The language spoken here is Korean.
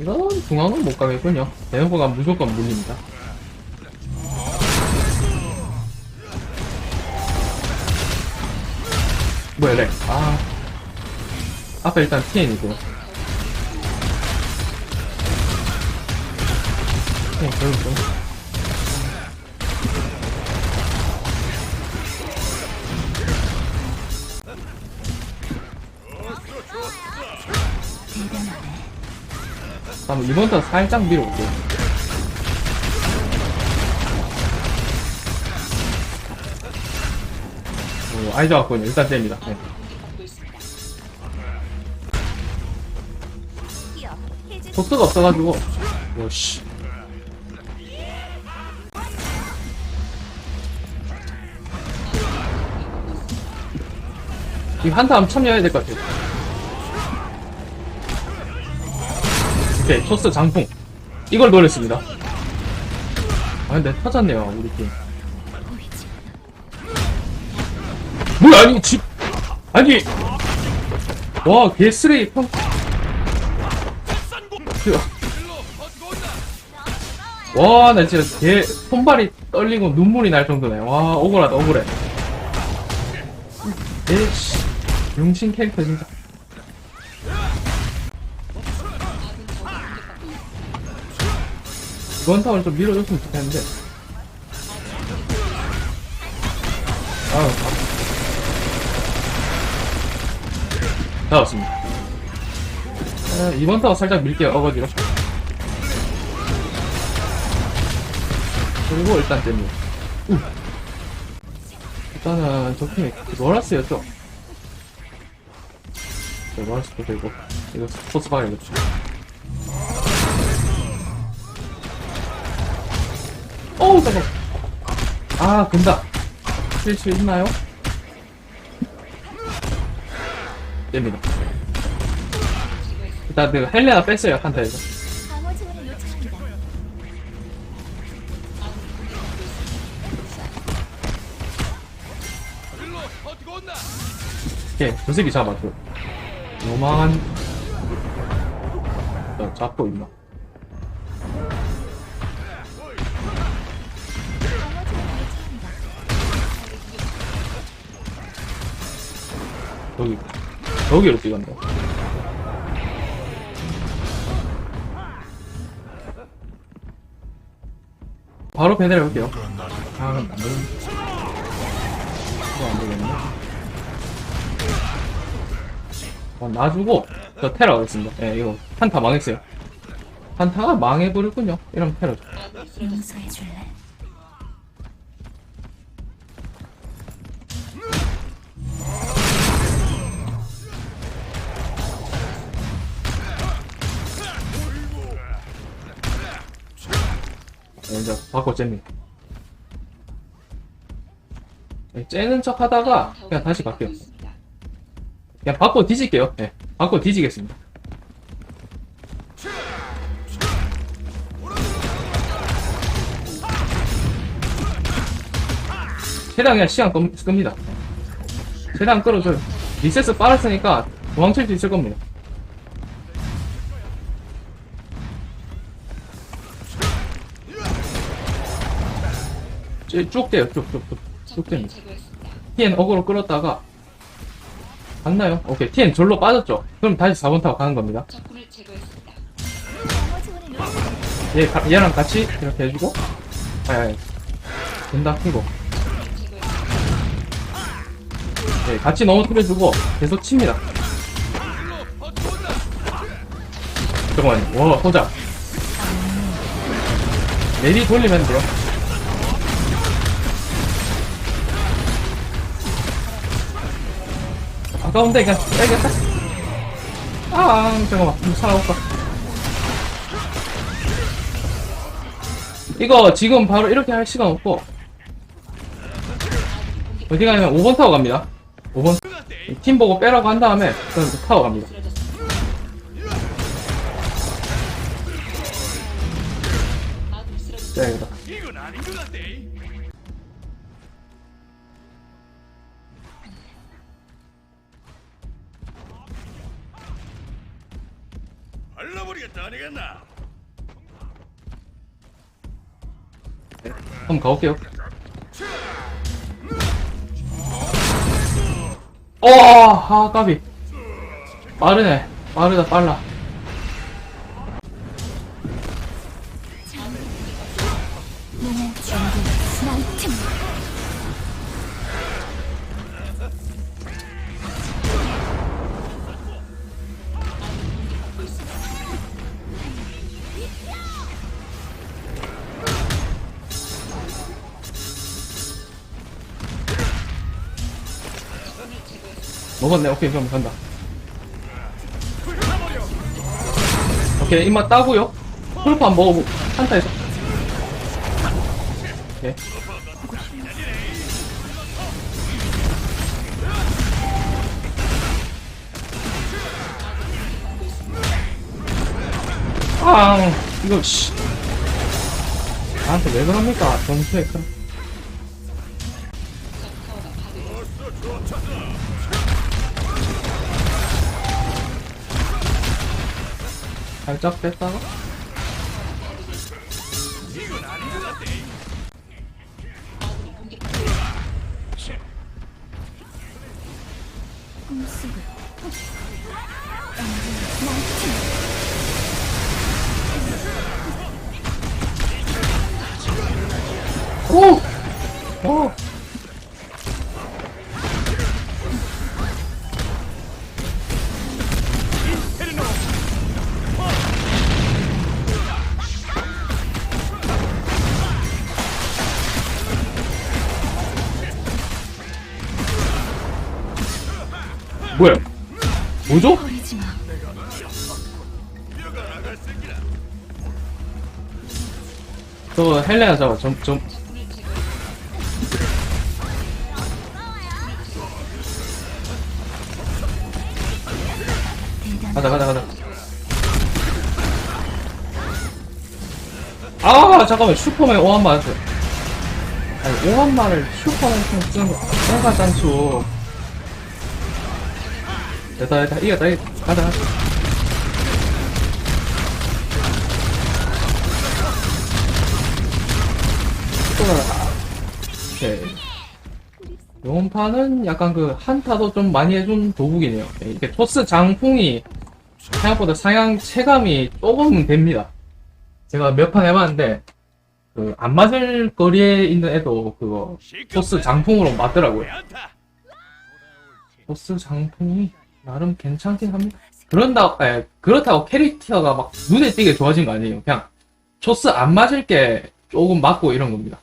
이건 중앙은 못 가겠군요. 대형고가 무조건 물립니다. 뭐야, 렉. 아. 앞에 일단 TN이고. TN 결국 좀. 한번 이번 턴 살짝 밀어볼게요. 오, 아이 좋았군요. 일단 뗍니다. 네. 토스가 없어가지고. 오씨. 지금 한타 한번 참여해야 될 것 같아요. 오케이, 토스 장풍. 이걸 노렸습니다. 아, 근데 터졌네요, 우리 팀. 뭐야, 아니, 집, 아니, 와, 개쓰레기 평, 와, 나 진짜 개, 손발이 떨리고 눈물이 날 정도네. 와, 억울하다, 억울해. 에이씨, 용신 캐릭터 진짜. 이번 타워를 좀 밀어줬으면 좋겠는데. 아유, 다 왔습니다. 아, 이번 타워 살짝 밀게요, 어거지로. 그리고 일단 땜니다. 우. 일단은 저 팀이 노라스였죠? 네, 노라스도 되고. 이거 포스 봐야겠죠. 어우, 잠깐. 아, 근다. 쓸수 있나요? 됩니다. 일단 그 헬레나 뺐어요, 한타에서. 오케이, 저 새끼 잡았죠. 요망한. 어, 잡고 있나? 여기, 여기로 뛰간다. 바로 배달해 볼게요. 아, 안 되겠네. 이거 안 되겠네. 어, 놔주고, 저 테러 하겠습니다. 예, 이거, 한타 망했어요. 한타가 망해버렸군요. 이러면 테러죠. 용서해 줄래? 예, 이제 바꿔 잽니다. 예, 째는 척 하다가 그냥 다시 갈게요. 그냥 바꿔 뒤질게요. 예, 바꿔 뒤지겠습니다. 최대한 그냥 시간 끕, 끕니다. 최대한 끌어줘요. 리셋스 빨았으니까 도망칠 수 있을 겁니다. 쭉- 쭉 돼요, 쭉, 쭉, 쭉. 쭉 됩니다. TN 어그로 끌었다가, 갔나요? 오케이, TN 절로 빠졌죠? 그럼 다시 4번 타고 가는 겁니다. 얘, 가- 얘랑 같이 이렇게 해주고, 아야, 된다, 키고. 네, 같이 넘어뜨려주고, 계속 칩니다. 잠깐만요. 와, 호자. 내리 돌리면 돼요. 아까운데, 그냥 빼겠다. 아, 잠깐만. 좀 살아볼까. 이거 지금 바로 이렇게 할 시간 없고 어디 가냐면 5번 타워 갑니다 5번 팀 보고 빼라고 한 다음에 그 타워 갑니다 자 여기다 다 아니겠나? 한번 가볼게요. 어, 아, 까비. 빠르네. 빠르다, 빨라. 먹었네. 오케이, 그럼 간다. 오케이, 입맛 따고요. 한 먹어보고, 한타에서. 오케이. 아, 이거, 씨. 나한테 왜 그럽니까? 점수에 큰. 살짝 뺐다가 오! 오! 뭐야? 뭐죠? 버리지 마저 헬레나 잡아 점, 점. 가자 가자 가자 아 잠깐만 슈퍼맨 오한마 아니 오한마를 슈퍼맨 좀 쓰는 거 내가 짠추 됐다 됐다. 이겼다 이겼다. 가자 오케이. 판은 약간 그 한타도 좀 많이 해준 도북이네요. 이게 토스 장풍이 생각보다 상향 체감이 조금은 됩니다. 제가 몇 판 해봤는데, 그, 안 맞을 거리에 있는 애도 그거, 토스 장풍으로 맞더라고요. 토스 장풍이 나름 괜찮긴 합니다. 그런다, 에, 그렇다고 캐릭터가 막 눈에 띄게 좋아진 거 아니에요. 그냥, 토스 안 맞을 게 조금 맞고 이런 겁니다.